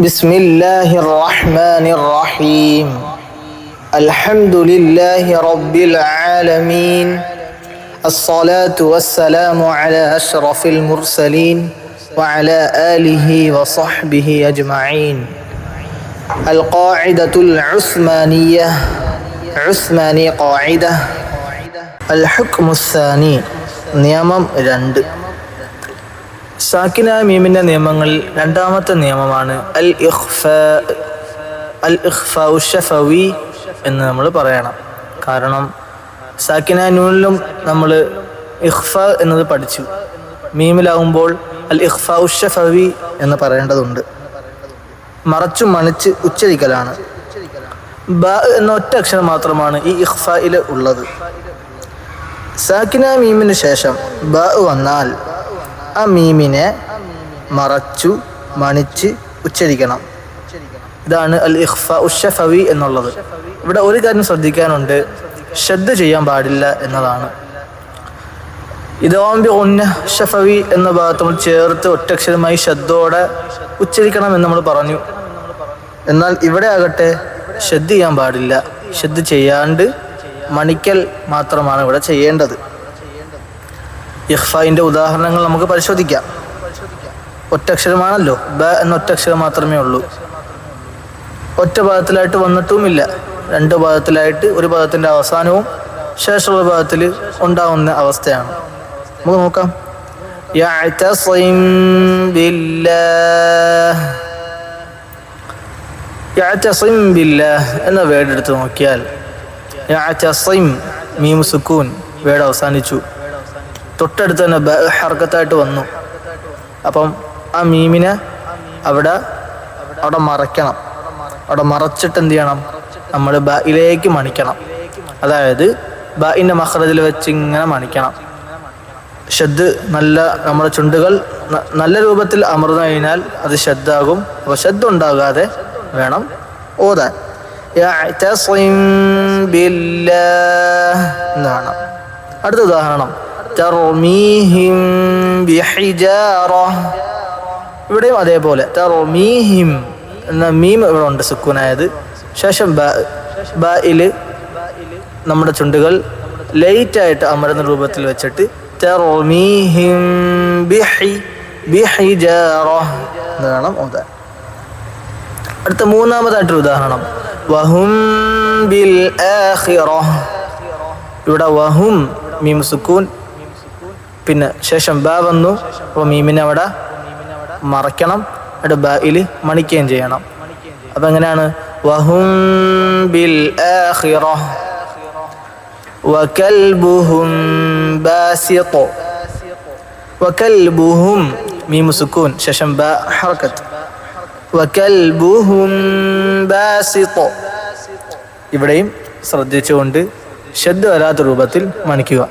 بسم الله الرحمن الرحيم. الحمد لله رب العالمين. الصلاة والسلام على أشرف المرسلين وعلى آله وصحبه أجمعين. القاعدة العثمانية عثماني قاعدة. الحكم الثاني نيامم رند സാക്കിന മീമിന്റെ നിയമങ്ങളിൽ രണ്ടാമത്തെ നിയമമാണ് അൽ ഇഖ്ഫ അൽ ഇഖ്ഫ എന്ന് നമ്മൾ പറയണം. കാരണം സാക്കിന നൂനിലും നമ്മൾ ഇഖ്ഫ എന്നത് പഠിച്ചു. മീമിലാവുമ്പോൾ അൽ ഇഖ്ഫ എന്ന് പറയേണ്ടതുണ്ട്. മറച്ചു മണിച്ച് ഉച്ചരിക്കലാണ്. ബ എന്ന ഒറ്റ അക്ഷരം മാത്രമാണ് ഈ ഇഖ്ഫയിൽ ഉള്ളത്. സാക്കിന മീമിന് ശേഷം ബ വന്നാൽ ആ മീമിനെ മറച്ചു മണിച്ച് ഉച്ചരിക്കണം. ഇതാണ് അൽ ഇഖ്ഫ ഉഷഫവി എന്നുള്ളത്. ഇവിടെ ഒരു കാര്യം ശ്രദ്ധിക്കാനുണ്ട്. ശ്രദ്ധ ചെയ്യാൻ പാടില്ല എന്നതാണ്. ഇതോമ്പി ഉന്ന ഷഫവി എന്ന ഭാഗത്ത് നമ്മൾ ചേർത്ത് ഒറ്റക്ഷരമായി ശ്രദ്ധയോടെ ഉച്ചരിക്കണം എന്ന് നമ്മൾ പറഞ്ഞു. എന്നാൽ ഇവിടെ ആകട്ടെ ശ്രദ്ധ ചെയ്യാൻ പാടില്ല. ശ്രദ്ധ ചെയ്യാണ്ട് മണിക്കൽ മാത്രമാണ് ഇവിടെ ചെയ്യേണ്ടത്. ഇഖ്ഫായിൻ്റെ ഉദാഹരണങ്ങൾ നമുക്ക് പരിശോധിക്കാം ഒറ്റക്ഷരമാണല്ലോ ബ എന്ന ഒറ്റക്ഷരം മാത്രമേ ഉള്ളൂ ഒറ്റ പദത്തിലായിട്ട് വന്നിട്ടുമില്ല രണ്ട് പദത്തിലായിട്ട് ഒരു പദത്തിൻ്റെ അവസാനവും ശേഷമുള്ള പദത്തിൽ ഉണ്ടാവുന്ന അവസ്ഥയാണ് നമുക്ക് നോക്കാം يعتصم بالله يعتصم بالله എന്ന വേർഡ് എടുത്ത് നോക്കിയാൽ യഅതസിം മീം സുക്കൂൻ വേർഡ് അവസാനിച്ചു തൊട്ടടുത്ത് തന്നെ ഹർക്കത്തായിട്ട് വന്നു. അപ്പം ആ മീമിനെ അവിടെ അവിടെ മറയ്ക്കണം. അവിടെ മറച്ചിട്ട് എന്ത് ചെയ്യണം? നമ്മൾ ബയിലേക്ക് മണിക്കണം. അതായത് ബയിന്റെ മഹ്റജിൽ വെച്ച് ഇങ്ങനെ മണിക്കണം. ഷദ് നല്ല നമ്മുടെ ചുണ്ടുകൾ നല്ല രൂപത്തിൽ അമർന്നു കഴിഞ്ഞാൽ അത് ശബ്ദാകും അപ്പോൾ ശബ്ദ ഉണ്ടാകാതെ വേണം ഓതാൻ. എന്നാണ്. അടുത്ത ഉദാഹരണം. തർമീഹിം ഇവിടെയും അതേപോലെ തർമീഹിം എന്ന മീം ഇവിടെ ഉണ്ട് സുക്കൂനായത്. ശേഷം ബ നമ്മുടെ ചുണ്ടുകൾ ലൈറ്റായിട്ട് അമരുന്ന രൂപത്തിൽ വെച്ചിട്ട് തർമീഹിം ബിഹി ബിഹിജാറ എന്ന് വേണം അടുത്ത മൂന്നാമതായിട്ടൊരു ഉദാഹരണം. വഹും ബിൽ ആഖിറ. ഇവിടെ വഹും മീം സുക്കൂൻ പിന്നെ ശേഷം ബ വന്നു. അപ്പോൾ മീമിനെ അവിടെ മറയ്ക്കണം. എന്നിട്ട് ബയിൽ മണിക്കുകയും ചെയ്യണം. അപ്പം എങ്ങനെയാണ്? വഹും ബിൽ ആഖിറ. വകൽബുഹും ബാസിط വകൽബുഹും മീം സുക്കൂൻ. ശേഷം ബ ഹർക്കത്ത്. വകൽബുഹും ബാസിط ഇവിടെയും ശ്രദ്ധിച്ചുകൊണ്ട് ശ്രദ്ധ വരാത്ത രൂപത്തിൽ മണിക്കുക.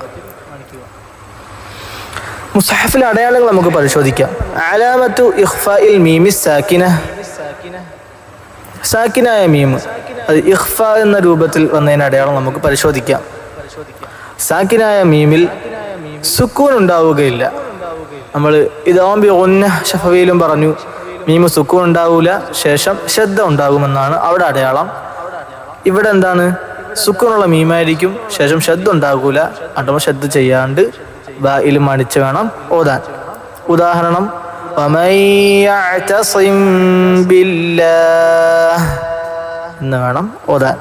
മുസഹഫിലെ അടയാളങ്ങൾ നമുക്ക് പരിശോധിക്കാം. അലാമത്തു ഇഖ്ഫാഇൽ മീമി സാക്കിന. സാക്കിനായ മീമ് അത് ഇഖ്ഫ എന്ന രൂപത്തിൽ വന്നതിന് അടയാളം നമുക്ക് പരിശോധിക്കാം. സാക്കിനായ മീമിൽ സുക്കൂൻ ഉണ്ടാവുകയില്ല. നമ്മൾ ഇതാവുമ്പി ഒന്ന ഷഫവിയിലും പറഞ്ഞു മീമ് സുക്കൂൻ ഉണ്ടാവൂല ശേഷം ശ്രദ്ധ ഉണ്ടാകുമെന്നാണ് അവിടെ അടയാളം. ഇവിടെ എന്താണ്? സുക്കൂനുള്ള മീമായിരിക്കും ശേഷം ശ്രദ്ധ ഉണ്ടാകൂല. അടമ ശ്രദ്ധ ചെയ്യാണ്ട് ബാഇലും മണിച്ച് വേണം ഓതാൻ. ഉദാഹരണം എന്ന് വേണം ഓതാൻ.